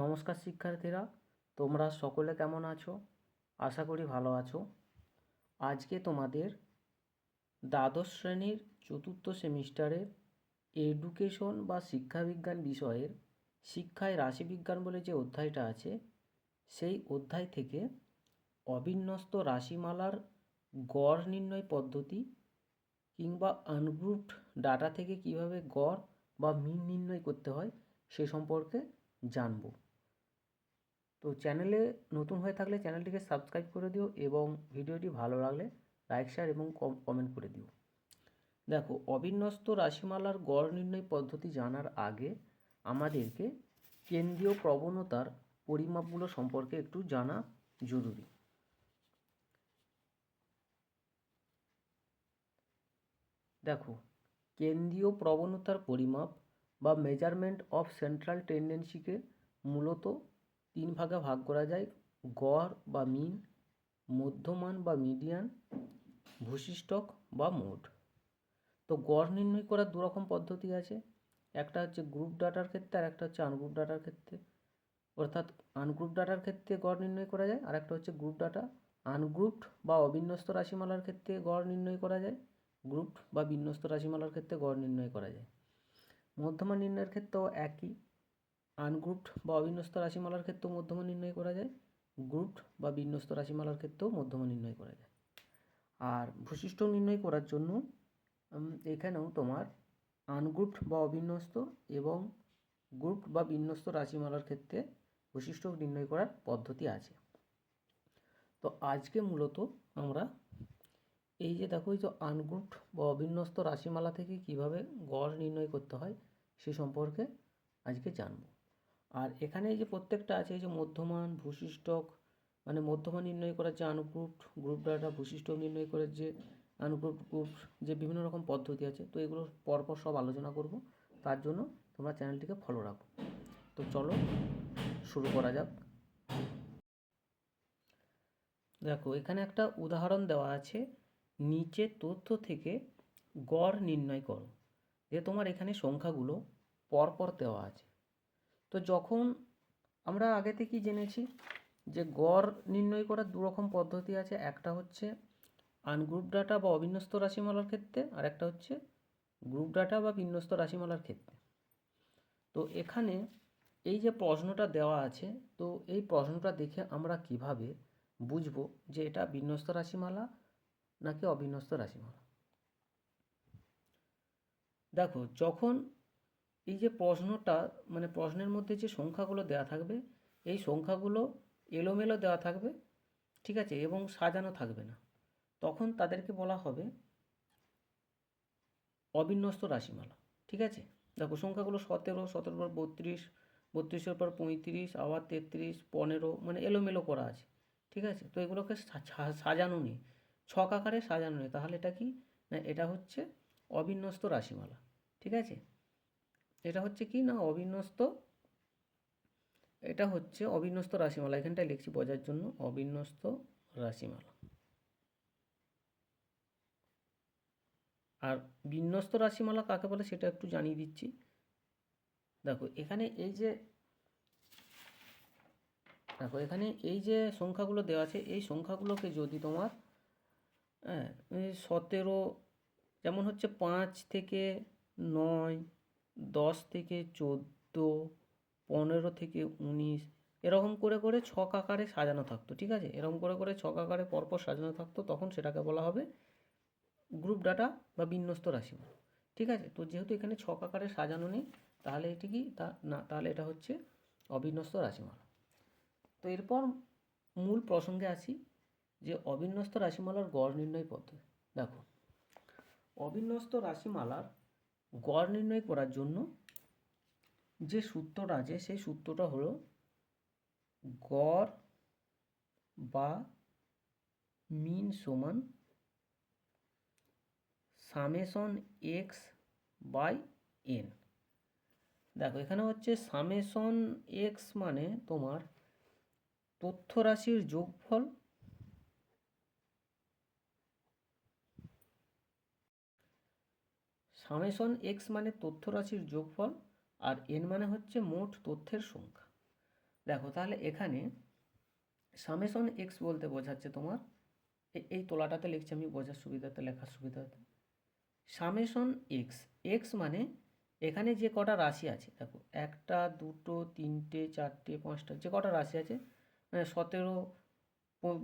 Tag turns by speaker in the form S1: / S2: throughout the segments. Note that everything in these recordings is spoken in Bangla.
S1: নমস্কার শিক্ষার্থীরা তোমরা সকলে কেমন আছো আশা করি ভালো আছো আজকে তোমাদের দ্বাদশ শ্রেণীর চতুর্থ সেমিস্টারের এডুকেশন বা শিক্ষাবিজ্ঞান বিষয়ের শিক্ষায় রাশিবিজ্ঞান বলে যে অধ্যায়টা আছে সেই অধ্যায় থেকে অবিন্যস্ত রাশিমালার গড় নির্ণয় পদ্ধতি কিংবা আনগ্রুপড ডাটা থেকে কিভাবে গড় বা মিন নির্ণয় করতে হয় সে সম্পর্কে জানব তো চ্যানেলে নতুন হয়ে থাকলে চ্যানেলটিকে সাবস্ক্রাইব করে দিও এবং ভিডিওটি ভালো লাগলে লাইক শেয়ার এবং কমেন্ট করে দিও দেখো অবিন্যস্ত রাশিমালার গড় নির্ণয় পদ্ধতি জানার আগে আমাদেরকে কেন্দ্রীয় প্রবণতার পরিমাপগুলো সম্পর্কে একটু জানা জরুরি দেখো কেন্দ্রীয় প্রবণতার পরিমাপ বা মেজারমেন্ট অফ সেন্ট্রাল টেন্ডেন্সিকে মূলত তিন ভাগে ভাগ করা যায় গড় বা মিন মধ্যমান বা মিডিয়ান ভূসিষ্ঠক বা মোড তো গড় নির্ণয় করার দুরকম পদ্ধতি আছে একটা হচ্ছে গ্রুপ ডাটার ক্ষেত্রে আর একটা হচ্ছে আনগ্রুপ ডাটার ক্ষেত্রে অর্থাৎ আনগ্রুপ ডাটার ক্ষেত্রে গড় নির্ণয় করা যায় আর একটা হচ্ছে গ্রুপ ডাটা আনগ্রুপড বা অবিন্যস্ত রাশিমালার ক্ষেত্রে গড় নির্ণয় করা যায় গ্রুপ বা বিন্যস্ত রাশিমালার ক্ষেত্রে গড় নির্ণয় করা যায় মধ্যমা নির্ণয়ের ক্ষেত্রেও একই আনগ্রুপড বা অবিন্যস্ত রাশিমালার ক্ষেত্রেও মধ্যমা নির্ণয় করা যায় গ্রুপড বা বিন্যস্ত রাশিমালার ক্ষেত্রেও মধ্যমা নির্ণয় করা যায় আর ভূশিষ্ট নির্ণয় করার জন্য এখানেও তোমার আনগ্রুপড বা অবিন্যস্ত এবং গ্রুপড বা বিন্যস্ত রাশিমালার ক্ষেত্রে বৈশিষ্ট্য নির্ণয় করার পদ্ধতি আছে তো আজকে মূলত আমরা এই যে দেখো এই যে আনগ্রুপড বা অবিন্যস্ত রাশিমালা থেকে কিভাবে গড় নির্ণয় করতে হয় সে সম্পর্কে আজকে জানব আর এখানে যে প্রত্যেকটা আছে এই যে মধ্যমান ভূসিষ্ঠক মানে মধ্যমান নির্ণয় করার যে আনুগ্রুপ গ্রুপ ডাটা ভূসিষ্ঠক নির্ণয় করার যে আনুগ্রুপ গ্রুপ যে বিভিন্ন রকম পদ্ধতি আছে তো এগুলো পরপর সব আলোচনা করব তার জন্য তোমরা চ্যানেলটিকে ফলো রাখো তো চলো শুরু করা যাক দেখো এখানে একটা উদাহরণ দেওয়া আছে নিচে তথ্য থেকে গড় নির্ণয় করো যে তোমার এখানে সংখ্যাগুলো পরপর দেওয়া আছে তো যখন আমরা আগে থেকেই জেনেছি যে গড় নির্ণয় করার দুরকম পদ্ধতি আছে একটা হচ্ছে আনগ্রুপ ডাটা বা অবিন্যস্ত রাশিমালার ক্ষেত্রে আর একটা হচ্ছে গ্রুপ ডাটা বা বিন্যস্ত রাশিমালার ক্ষেত্রে তো এখানে এই যে প্রশ্নটা দেওয়া আছে তো এই প্রশ্নটা দেখে আমরা কিভাবে বুঝবো যে এটা বিন্যস্ত রাশিমালা নাকি অবিন্যস্ত রাশিমালা দেখো যখন এই যে প্রশ্নটা মানে প্রশ্নের মধ্যে যে সংখ্যাগুলো দেওয়া থাকবে এই সংখ্যাগুলো এলোমেলো দেওয়া থাকবে ঠিক আছে এবং সাজানো থাকবে না তখন তাদেরকে বলা হবে অবিন্যস্ত রাশিমালা ঠিক আছে দেখো সংখ্যাগুলো সতেরো সতেরো পর বত্রিশ বত্রিশের পর পঁয়ত্রিশ আবার তেত্রিশ পনেরো মানে এলোমেলো করা আছে ঠিক আছে তো এগুলোকে সাজানো নেই ছক আকারে সাজানো নেই তাহলে এটা কি না এটা হচ্ছে অবিন্যস্ত রাশিমালা ঠিক আছে এটা হচ্ছে কি না অবিন্যস্ত এটা হচ্ছে অবিন্যস্ত রাশিমালা এখানটায় লিখছি বোঝার জন্য অবিন্যস্ত রাশিমালা আর বিন্যস্ত রাশিমালা কাকে বলে সেটা একটু জানিয়ে দিচ্ছি দেখো এখানে এই যে দেখো এখানে এই যে সংখ্যাগুলো দেওয়া আছে এই সংখ্যাগুলোকে যদি তোমার হ্যাঁ সতেরো যেমন হচ্ছে পাঁচ থেকে নয় দশ থেকে চোদ্দো পনেরো থেকে উনিশ এরকম করে করে ছক আকারে সাজানো থাকতো ঠিক আছে এরকম করে করে ছক আকারে পরপর সাজানো থাকতো তখন সেটাকে বলা হবে গ্রুপ ডাটা বা বিন্যস্ত রাশি ঠিক আছে তো যেহেতু এখানে ছক আকারে সাজানো নেই তাহলে এটি কি তা না তাহলে এটা হচ্ছে অবিন্যস্ত রাশিমালা তো এরপর মূল প্রসঙ্গে আসি যে অবিন্যস্ত রাশিমালার গড় নির্ণয় পদ্ধতি দেখো অবিন্যস্ত রাশিমালার গড় নির্ণয় করার জন্য যে সূত্রটা আছে সেই সূত্রটা হলো গড় বা মিন সমান সামেশন এক্স বাই এন দেখো এখানে হচ্ছে সামেশন এক্স মানে তোমার তথ্য রাশির যোগফল সামেশন এক্স মানে তথ্য রাশির যোগফল আর এন মানে হচ্ছে মোট তথ্যের সংখ্যা দেখো তাহলে এখানে সামেশন এক্স বলতে বোঝাচ্ছে তোমার এই তোলাটাতে লিখছি আমি বোঝার সুবিধাতে লেখার সুবিধাতে সামেশন এক্স এক্স মানে এখানে যে কটা রাশি আছে দেখো একটা দুটো তিনটে চারটে পাঁচটা যে কটা রাশি আছে মানে সতেরো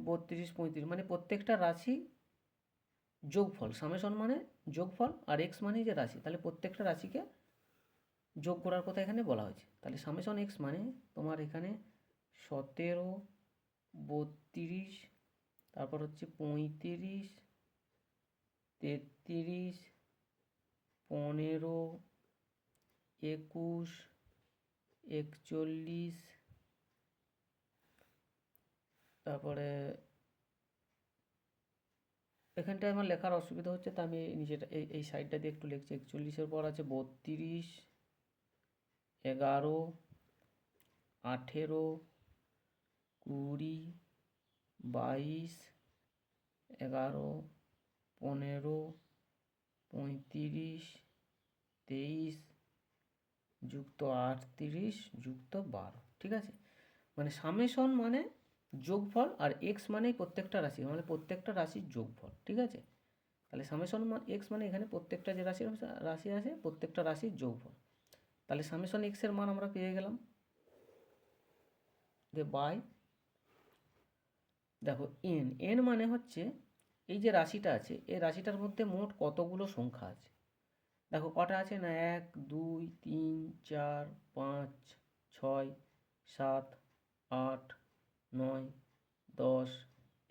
S1: বত্রিশ পঁয়ত্রিশ মানে প্রত্যেকটা রাশি যোগফল সামেশন মানে যোগফল আর এক্স মানে যে রাশি তাহলে প্রত্যেকটা রাশিকে যোগ করার কথা এখানে বলা হয়েছে তাহলে সামেশন এক্স মানে তোমার এখানে সতেরো বত্রিশ তারপর হচ্ছে পঁয়ত্রিশ তেত্রিশ পনেরো একুশ একচল্লিশ তারপরে এখানটায় আমার লেখার অসুবিধা হচ্ছে তা আমি নিচেটা এই এই সাইডটা দিয়ে একটু লিখছি একচল্লিশের পর আছে বত্রিশ এগারো আঠেরো কুড়ি বাইশ এগারো পনেরো পঁয়ত্রিশ তেইশ যুক্ত আটত্রিশ যুক্ত বারো ঠিক আছে মানে সামেশন মানে যোগফল আর এক্স মানে প্রত্যেকটা রাশি মানে প্রত্যেকটা রাশির যোগফল ঠিক আছে তাহলে সামেশন মান এক্স মানে এখানে প্রত্যেকটা যে রাশি রাশি আছে প্রত্যেকটা রাশির যোগফল তাহলে সামেশন এক্সের মান আমরা পেয়ে গেলাম যে বাই দেখো এন এন মানে হচ্ছে এই যে রাশিটা আছে এই রাশিটার মধ্যে মোট কতগুলো সংখ্যা আছে দেখো কটা আছে না এক দুই তিন চার পাঁচ ছয় সাত আট নয় দশ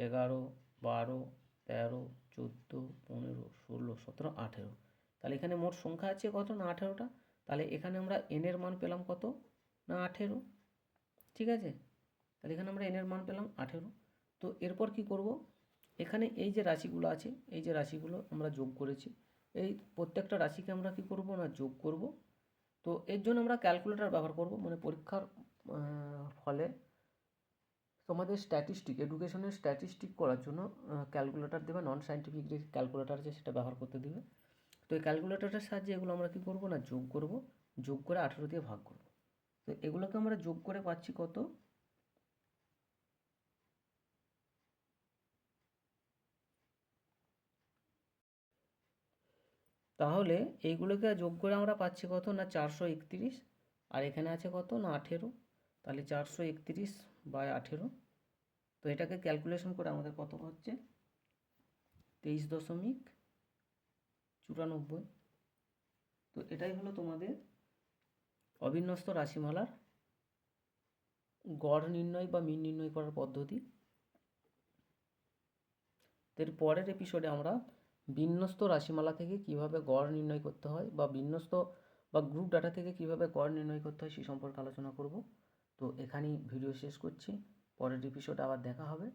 S1: এগারো বারো তেরো চোদ্দো পনেরো ষোলো সতেরো আঠেরো তাহলে এখানে মোট সংখ্যা আছে কত না আঠেরোটা তাহলে এখানে আমরা এনের মান পেলাম কত না আঠেরো ঠিক আছে তাহলে এখানে আমরা এনের মান পেলাম আঠেরো তো এরপর কি করব এখানে এই যে রাশিগুলো আছে এই যে রাশিগুলো আমরা যোগ করেছি এই প্রত্যেকটা রাশিকে আমরা কি করব না যোগ করব তো এর জন্য আমরা ক্যালকুলেটর ব্যবহার করব মানে পরীক্ষার ফলে তোমাদের স্ট্যাটিস্টিক এডুকেশনের স্ট্যাটিস্টিক করার জন্য ক্যালকুলেটার দেবে নন সায়েন্টিফিক যে ক্যালকুলেটার আছে সেটা ব্যবহার করতে দেবে তো এই ক্যালকুলেটারের সাহায্যে এগুলো আমরা কী করবো না যোগ করব যোগ করে আঠেরো দিয়ে ভাগ করব তো এগুলোকে আমরা যোগ করে পাচ্ছি কত তাহলে এইগুলোকে যোগ করে আমরা পাচ্ছি কত না চারশো একত্রিশ আর এখানে আছে কত না আঠেরো তাহলে চারশো একত্রিশ বাই আঠেরো তো এটাকে ক্যালকুলেশন করে আমাদের কত হচ্ছে তেইশ দশমিক চুরানব্বই তো এটাই হলো তোমাদের অবিন্যস্ত রাশিমালার গড় নির্ণয় বা মিন নির্ণয় করার পদ্ধতি এর পরের এপিসোডে আমরা বিন্যস্ত রাশিমালা থেকে কিভাবে গড় নির্ণয় করতে হয় বা বিন্যস্ত বা গ্রুপ ডাটা থেকে কিভাবে গড় নির্ণয় করতে হয় সে সম্পর্কে আলোচনা করব তো এখানেই ভিডিও শেষ করছি পরের এপিসোড আবার দেখা হবে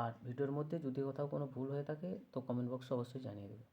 S1: আর ভিডিওর মধ্যে যদি কোথাও কোনো ভুল হয়ে থাকে তো কমেন্ট বক্সে অবশ্যই জানিয়ে দেবে